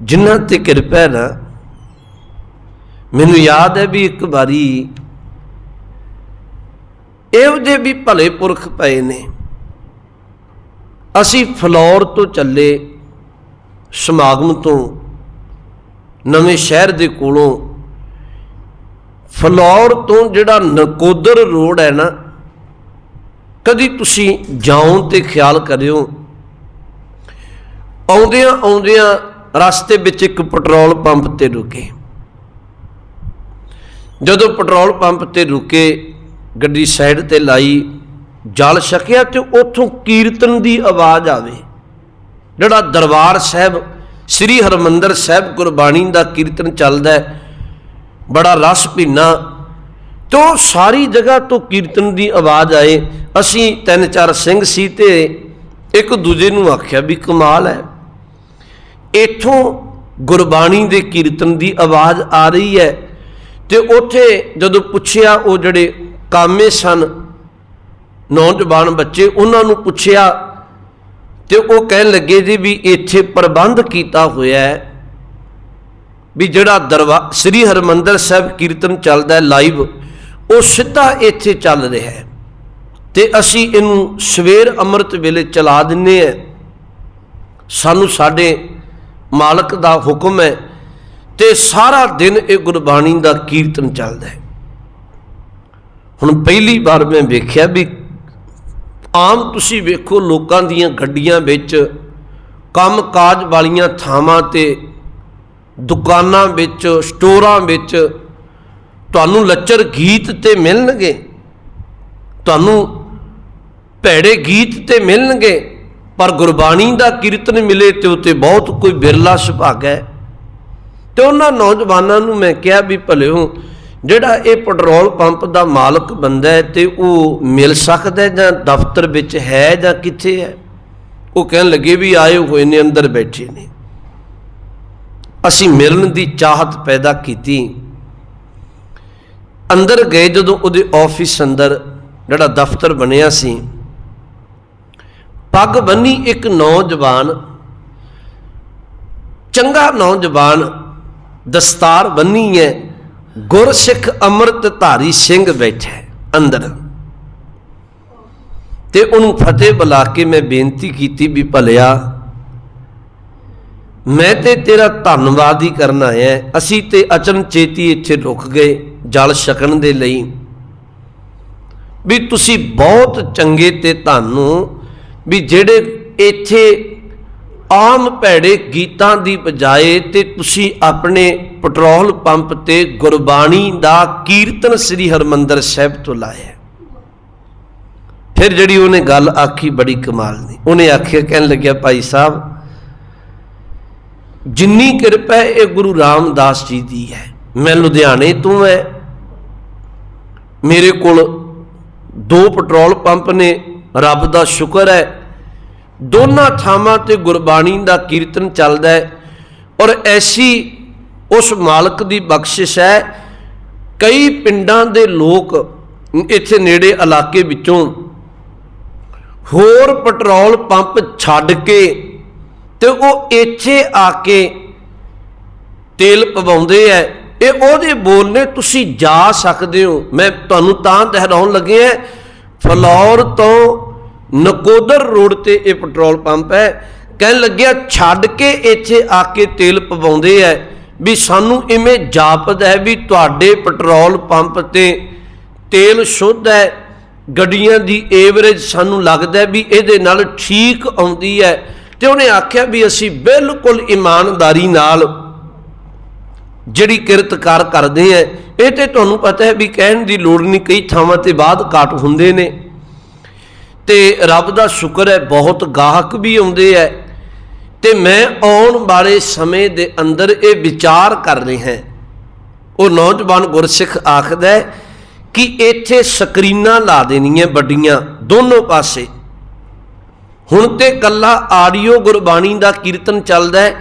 ਜਿਨ੍ਹਾਂ ਤੇ ਕਿਰਪਾ ਨਾ, ਮੈਨੂੰ ਯਾਦ ਹੈ ਵੀ ਇੱਕ ਵਾਰੀ ਇਹੋ ਜਿਹੇ ਵੀ ਭਲੇ ਪੁਰਖ ਪਏ ਨੇ। ਅਸੀਂ ਫਲੌਰ ਤੋਂ ਚੱਲੇ, ਸਮਾਗਮ ਤੋਂ, ਨਵੇਂ ਸ਼ਹਿਰ ਦੇ ਕੋਲੋਂ, ਫਲੌਰ ਤੋਂ ਜਿਹੜਾ ਨਕੋਦਰ ਰੋਡ ਹੈ ਨਾ, ਕਦੀ ਤੁਸੀਂ ਜਾਉਣ ਤੇ ਖਿਆਲ ਕਰਿਓ ਆਉਂਦਿਆਂ ਆਉਂਦਿਆਂ ਰਸਤੇ ਵਿੱਚ ਇੱਕ ਪੈਟਰੋਲ ਪੰਪ ਤੇ ਰੁਕੇ। ਜਦੋਂ ਪੈਟਰੋਲ ਪੰਪ ਤੇ ਰੁਕੇ, ਗੱਡੀ ਸਾਈਡ ਤੇ ਲਾਈ, ਜਲ ਛਕਿਆ ਤੇ ਉੱਥੋਂ ਕੀਰਤਨ ਦੀ ਆਵਾਜ਼ ਆਵੇ। ਜਿਹੜਾ ਦਰਬਾਰ ਸਾਹਿਬ, ਸ੍ਰੀ ਹਰਮੰਦਰ ਸਾਹਿਬ ਗੁਰਬਾਣੀ ਦਾ ਕੀਰਤਨ ਚੱਲਦਾ ਹੈ, ਬੜਾ ਰਸ ਭਿੰਨਾ। ਤੋ ਸਾਰੀ ਜਗ੍ਹਾ ਤੋਂ ਕੀਰਤਨ ਦੀ ਆਵਾਜ਼ ਆਏ। ਅਸੀਂ ਤਿੰਨ ਚਾਰ ਸਿੰਘ ਸੀ ਤੇ ਇੱਕ ਦੂਜੇ ਨੂੰ ਆਖਿਆ ਵੀ ਕਮਾਲ ਹੈ। ਇਥੋਂ ਗੁਰਬਾਣੀ ਦੇ ਕੀਰਤਨ ਦੀ ਆਵਾਜ਼ ਆ ਰਹੀ ਹੈ ਤੇ ਉੱਥੇ ਜਦੋਂ ਪੁੱਛਿਆ ਉਹ ਜਿਹੜੇ ਕਾਮੇ ਸਨ, ਨੌਜਵਾਨ ਬੱਚੇ, ਉਹਨਾਂ ਨੂੰ ਪੁੱਛਿਆ ਤੇ ਉਹ ਕਹਿਣ ਲੱਗੇ ਜੀ ਵੀ ਇੱਥੇ ਪ੍ਰਬੰਧ ਕੀਤਾ ਹੋਇਆ ਹੈ ਵੀ ਜਿਹੜਾ ਦਰਬਾਰ ਸ੍ਰੀ ਹਰਮੰਦਰ ਸਾਹਿਬ ਕੀਰਤਨ ਚੱਲਦਾ ਹੈ ਲਾਈਵ, ਉਹ ਸਿੱਧਾ ਇੱਥੇ ਚੱਲ ਰਿਹਾ ਹੈ ਤੇ ਅਸੀਂ ਇਹਨੂੰ ਸਵੇਰ ਅੰਮ੍ਰਿਤ ਵੇਲੇ ਚਲਾ ਦਿੰਨੇ ਆ ਸਾਨੂੰ ਸਾਡੇ ਮਾਲਕ ਦਾ ਹੁਕਮ ਹੈ ਤੇ ਸਾਰਾ ਦਿਨ ਇਹ ਗੁਰਬਾਣੀ ਦਾ ਕੀਰਤਨ ਚੱਲਦਾ ਹੈ। ਹੁਣ ਪਹਿਲੀ ਵਾਰ ਮੈਂ ਵੇਖਿਆ ਵੀ ਆਮ ਤੁਸੀਂ ਵੇਖੋ ਲੋਕਾਂ ਦੀਆਂ ਗੱਡੀਆਂ ਵਿੱਚ ਕੰਮ-ਕਾਜ ਵਾਲੀਆਂ ਥਾਵਾਂ ਤੇ, ਦੁਕਾਨਾਂ ਵਿੱਚ, ਸਟੋਰਾਂ ਵਿੱਚ ਤੁਹਾਨੂੰ ਲੱਚਰ ਗੀਤ ਤੇ ਮਿਲਣਗੇ। ਤੁਹਾਨੂੰ ਭੈੜੇ ਗੀਤ ਤੇ ਮਿਲਣਗੇ। ਪਰ ਗੁਰਬਾਣੀ ਦਾ ਕੀਰਤਨ ਮਿਲੇ ਤੇ ਉਤੇ ਬਹੁਤ ਕੋਈ ਬਿਰਲਾ ਸੁਭਾਗ ਹੈ। ਤੇ ਉਹਨਾਂ ਨੌਜਵਾਨਾਂ ਨੂੰ ਮੈਂ ਕਿਹਾ ਵੀ ਭਲਿਓ, ਜਿਹੜਾ ਇਹ ਪੈਟਰੋਲ ਪੰਪ ਦਾ ਮਾਲਕ ਬੰਦਾ ਹੈ ਤੇ ਉਹ ਮਿਲ ਸਕਦਾ ਜਾਂ ਦਫ਼ਤਰ ਵਿੱਚ ਹੈ ਜਾਂ ਕਿੱਥੇ ਹੈ? ਉਹ ਕਹਿਣ ਲੱਗੇ ਵੀ ਆਏ ਹੋਏ ਨੇ, ਅੰਦਰ ਬੈਠੇ ਨੇ। ਅਸੀਂ ਮਿਲਣ ਦੀ ਚਾਹਤ ਪੈਦਾ ਕੀਤੀ। ਅੰਦਰ ਗਏ ਜਦੋਂ ਉਹਦੇ ਆਫਿਸ ਅੰਦਰ ਜਿਹੜਾ ਦਫ਼ਤਰ ਬਣਿਆ ਸੀ ਪੱਗ ਬੰਨੀ ਇੱਕ ਨੌਜਵਾਨ, ਚੰਗਾ ਨੌਜਵਾਨ ਦਸਤਾਰ ਬੰਨੀ ਹੈ, ਗੁਰਸਿੱਖ ਅੰਮ੍ਰਿਤ ਧਾਰੀ ਸਿੰਘ ਬੈਠਾ ਹੈ ਅੰਦਰ। ਤੇ ਉਹਨੂੰ ਫਤਿਹ ਬੁਲਾ ਕੇ ਮੈਂ ਬੇਨਤੀ ਕੀਤੀ ਵੀ ਭਲਿਆ, ਮੈਂ ਤੇ ਤੇਰਾ ਧੰਨਵਾਦ ਹੀ ਕਰਨ ਆਇਆ ਅਸੀਂ ਤੇ ਅਚਨਚੇਤੀ ਇੱਥੇ ਰੁਕ ਗਏ ਜਲ ਛਕਣ ਦੇ ਲਈ। ਵੀ ਤੁਸੀਂ ਬਹੁਤ ਚੰਗੇ ਤੇ ਤੁਹਾਨੂੰ ਵੀ ਜਿਹੜੇ ਇੱਥੇ ਆਮ ਭੈੜੇ ਗੀਤਾਂ ਦੀ ਬਜਾਏ ਤੇ ਤੁਸੀਂ ਆਪਣੇ ਪੈਟਰੋਲ ਪੰਪ ਤੇ ਗੁਰਬਾਣੀ ਦਾ ਕੀਰਤਨ ਸ੍ਰੀ ਹਰਮੰਦਰ ਸਾਹਿਬ ਤੋਂ ਲਾਇਆ ਫਿਰ ਜਿਹੜੀ ਉਹਨੇ ਗੱਲ ਆਖੀ ਬੜੀ ਕਮਾਲ ਦੀ। ਉਹਨੇ ਆਖਿਆ, ਕਹਿਣ ਲੱਗਿਆ, ਭਾਈ ਸਾਹਿਬ, ਜਿੰਨੀ ਕਿਰਪਾ ਇਹ ਗੁਰੂ ਰਾਮਦਾਸ ਜੀ ਦੀ ਹੈ। ਮੈਂ ਲੁਧਿਆਣੇ ਤੋਂ ਹੈ। ਮੇਰੇ ਕੋਲ ਦੋ ਪੈਟਰੋਲ ਪੰਪ ਨੇ। ਰੱਬ ਦਾ ਸ਼ੁਕਰ ਹੈ ਦੋਨਾਂ ਥਾਵਾਂ ਤੇ ਗੁਰਬਾਣੀ ਦਾ ਕੀਰਤਨ ਚੱਲਦਾ ਹੈ ਔਰ ਐਸੀ ਉਸ ਮਾਲਕ ਦੀ ਬਖਸ਼ਿਸ਼ ਹੈ। ਕਈ ਪਿੰਡਾਂ ਦੇ ਲੋਕ ਇੱਥੇ ਨੇੜੇ ਇਲਾਕੇ ਵਿੱਚੋਂ ਹੋਰ ਪੈਟਰੋਲ ਪੰਪ ਛੱਡ ਕੇ ਤੇ ਉਹ ਇੱਥੇ ਆ ਕੇ ਤੇਲ ਪਵਾਉਂਦੇ ਐ ਇਹ ਉਹਦੇ ਬੋਲ ਨੇ, ਤੁਸੀਂ ਜਾ ਸਕਦੇ ਹੋ। ਮੈਂ ਤੁਹਾਨੂੰ ਤਾਂ ਦਹਰਾਉਣ ਲੱਗੇ ਐ ਫਲੌਰ ਤੋਂ ਨਕੋਦਰ ਰੋਡ ਤੇ ਇਹ ਪੈਟਰੋਲ ਪੰਪ ਹੈ। ਕਹਿਣ ਲੱਗਿਆ, ਛੱਡ ਕੇ ਇੱਥੇ ਆ ਕੇ ਤੇਲ ਪਵਾਉਂਦੇ ਐ ਵੀ ਸਾਨੂੰ ਇਵੇਂ ਜਾਪਦਾ ਹੈ ਵੀ ਤੁਹਾਡੇ ਪੈਟਰੋਲ ਪੰਪ ਤੇ ਤੇਲ ਸ਼ੁੱਧ ਹੈ। ਗੱਡੀਆਂ ਦੀ ਏਵਰੇਜ ਸਾਨੂੰ ਲੱਗਦਾ ਵੀ ਇਹਦੇ ਨਾਲ ਠੀਕ ਆਉਂਦੀ ਹੈ। ਤੇ ਉਹਨੇ ਆਖਿਆ ਵੀ ਅਸੀਂ ਬਿਲਕੁਲ ਇਮਾਨਦਾਰੀ ਨਾਲ ਜਿਹੜੀ ਕਿਰਤਕਾਰ ਕਰਦੇ ਆ, ਇਹ ਤੇ ਤੁਹਾਨੂੰ ਪਤਾ ਹੈ ਵੀ ਕਹਿਣ ਦੀ ਲੋੜ ਨਹੀਂ, ਕਈ ਥਾਵਾਂ ਤੇ ਬਾਅਦ ਕਾਟ ਹੁੰਦੇ ਨੇ। ਤੇ ਰੱਬ ਦਾ ਸ਼ੁਕਰ ਹੈ, ਬਹੁਤ ਗਾਹਕ ਵੀ ਆਉਂਦੇ ਐ। ਤੇ ਮੈਂ ਆਉਣ ਵਾਲੇ ਸਮੇਂ ਦੇ ਅੰਦਰ ਇਹ ਵਿਚਾਰ ਕਰ ਰਿਹਾ ਹਾਂ। ਉਹ ਨੌਜਵਾਨ ਗੁਰਸਿੱਖ ਆਖਦਾ ਹੈ ਕਿ ਇੱਥੇ ਸਕਰੀਨਾਂ ਲਾ ਦੇਣੀਆਂ ਵੱਡੀਆਂ ਦੋਨੋਂ ਪਾਸੇ। ਹੁਣ ਤੇ ਕੱਲਾ ਆਡੀਓ ਗੁਰਬਾਣੀ ਦਾ ਕੀਰਤਨ ਚੱਲਦਾ ਹੈ।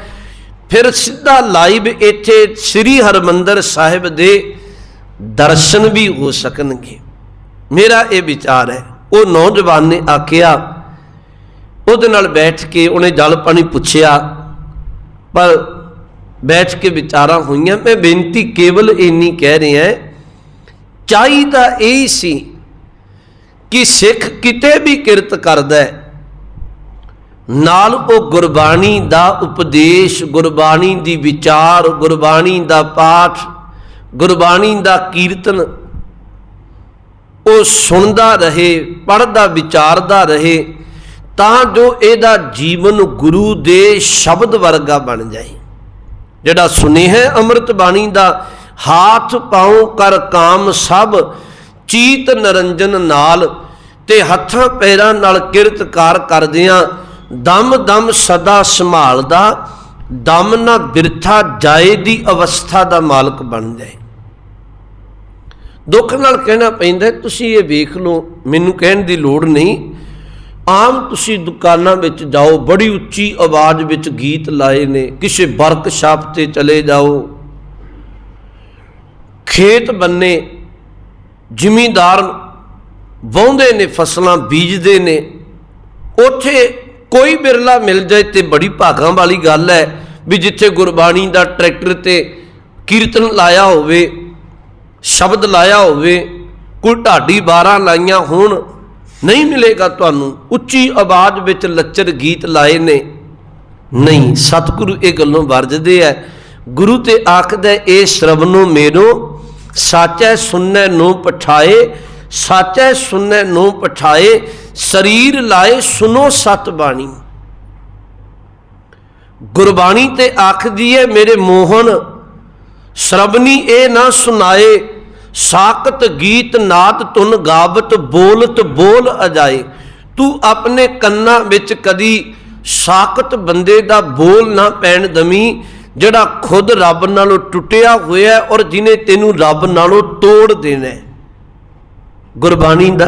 ਫਿਰ ਸਿੱਧਾ ਲਾਈਵ ਇੱਥੇ ਸ੍ਰੀ ਹਰਮੰਦਰ ਸਾਹਿਬ ਦੇ ਦਰਸ਼ਨ ਵੀ ਹੋ ਸਕਣਗੇ। ਮੇਰਾ ਇਹ ਵਿਚਾਰ ਹੈ। ਉਹ ਨੌਜਵਾਨ ਨੇ ਆਖਿਆ, ਉਹਦੇ ਨਾਲ ਬੈਠ ਕੇ ਉਹਨੇ ਜਲ ਪਾਣੀ ਪੁੱਛਿਆ, ਪਰ ਬੈਠ ਕੇ ਵਿਚਾਰਾਂ ਹੋਈਆਂ, ਮੈਂ ਬੇਨਤੀ ਕੇਵਲ ਇੰਨੀ ਕਹਿ ਰਿਹਾ ਚਾਹੀਦਾ ਇਹ ਸੀ ਕਿ ਸਿੱਖ ਕਿਤੇ ਵੀ ਕਿਰਤ ਕਰਦਾ ਹੈ, ਨਾਲ ਉਹ ਗੁਰਬਾਣੀ ਦਾ ਉਪਦੇਸ਼, ਗੁਰਬਾਣੀ ਦੀ ਵਿਚਾਰ, ਗੁਰਬਾਣੀ ਦਾ ਪਾਠ, ਗੁਰਬਾਣੀ ਦਾ ਕੀਰਤਨ ਉਹ ਸੁਣਦਾ ਰਹੇ, ਪੜ੍ਹਦਾ, ਵਿਚਾਰਦਾ ਰਹੇ, ਤਾਂ ਜੋ ਇਹਦਾ ਜੀਵਨ ਗੁਰੂ ਦੇ ਸ਼ਬਦ ਵਰਗਾ ਬਣ ਜਾਏ। ਜਿਹੜਾ ਸੁਨੇਹਾ ਅੰਮ੍ਰਿਤ ਬਾਣੀ ਦਾ, ਹਾਥ ਪਾਉ ਕਰ ਕਾਮ ਸਭ, ਚੀਤ ਨਰੰਜਨ ਨਾਲ, ਤੇ ਹੱਥਾਂ ਪੈਰਾਂ ਨਾਲ ਕਿਰਤਕਾਰ ਕਰਦਿਆਂ, ਦਮ ਦਮ ਸਦਾ ਸੰਭਾਲਦਾ, ਦਮ ਨਾ ਬਿਰਥਾ ਜਾਏ ਦੀ ਅਵਸਥਾ ਦਾ ਮਾਲਕ ਬਣ ਜਾਏ। ਦੁੱਖ ਨਾਲ ਕਹਿਣਾ ਪੈਂਦਾ, ਤੁਸੀਂ ਇਹ ਵੇਖ ਲਓ, ਮੈਨੂੰ ਕਹਿਣ ਦੀ ਲੋੜ ਨਹੀਂ। ਆਮ ਤੁਸੀਂ ਦੁਕਾਨਾਂ ਵਿੱਚ ਜਾਓ, ਬੜੀ ਉੱਚੀ ਆਵਾਜ਼ ਵਿੱਚ ਗੀਤ ਲਾਏ ਨੇ, ਕਿਸੇ ਵਰਕਸ਼ਾਪ ਤੇ ਚਲੇ ਜਾਓ। ਖੇਤ ਬੰਨੇ ਜ਼ਿਮੀਂਦਾਰ ਵਾਹੁੰਦੇ ਨੇ, ਫਸਲਾਂ ਬੀਜਦੇ ਨੇ। ਉੱਥੇ ਕੋਈ ਬਿਰਲਾ ਮਿਲ ਜਾਏ ਤੇ ਬੜੀ ਭਾਗਾਂ ਵਾਲੀ ਗੱਲ ਹੈ ਵੀ ਜਿੱਥੇ ਗੁਰਬਾਣੀ ਦਾ ਟਰੈਕਟਰ ਤੇ ਕੀਰਤਨ ਲਾਇਆ ਹੋਵੇ ਸ਼ਬਦ ਲਾਇਆ ਹੋਵੇ, ਕੋਈ ਢਾਡੀ ਬਾਰਾਂ ਲਾਈਆਂ ਹੋਣ, ਨਹੀਂ ਮਿਲੇਗਾ ਤੁਹਾਨੂੰ। ਉੱਚੀ ਆਵਾਜ਼ ਵਿੱਚ ਲੱਚਰ ਗੀਤ ਲਾਏ ਨੇ। ਨਹੀਂ, ਸਤਿਗੁਰੂ ਇਹ ਗੱਲੋਂ ਵਰਜਦੇ ਐ। ਗੁਰੂ ਤੇ ਆਖਦਾ ਇਹ ਸ਼ਰਵਨੋ ਮੇਰੋ, ਸਾਚੈ ਸੁਨੈ ਨੂੰ ਪਠਾਏ, ਸਾਚੈ ਸੁਨੈ ਨੂੰ ਪਠਾਏ, ਸਰੀਰ ਲਾਏ ਸੁਨੋ ਸਤ ਬਾਣੀ ਗੁਰਬਾਣੀ ਤੇ ਆਖਦੀ ਹੈ ਮੇਰੇ ਮੋਹਨ ਸ਼ਰਬਨੀ ਇਹ ਨਾ ਸੁਨਾਏ ਸਾਕਤ ਗੀਤ ਨਾਤ ਤੁਨ ਗਾਵਤ ਬੋਲਤ ਬੋਲ ਅਜਾਏ। ਤੂੰ ਆਪਣੇ ਕੰਨਾਂ ਵਿੱਚ ਕਦੀ ਸਾਕਤ ਬੰਦੇ ਦਾ ਬੋਲ ਨਾ ਪੈਣ ਦਮੀ, ਜਿਹੜਾ ਖੁਦ ਰੱਬ ਨਾਲੋਂ ਟੁੱਟਿਆ ਹੋਇਆ ਔਰ ਜਿਨੇ ਤੈਨੂੰ ਰੱਬ ਨਾਲੋਂ ਤੋੜ ਦੇਣਾ ਗੁਰਬਾਣੀ ਦਾ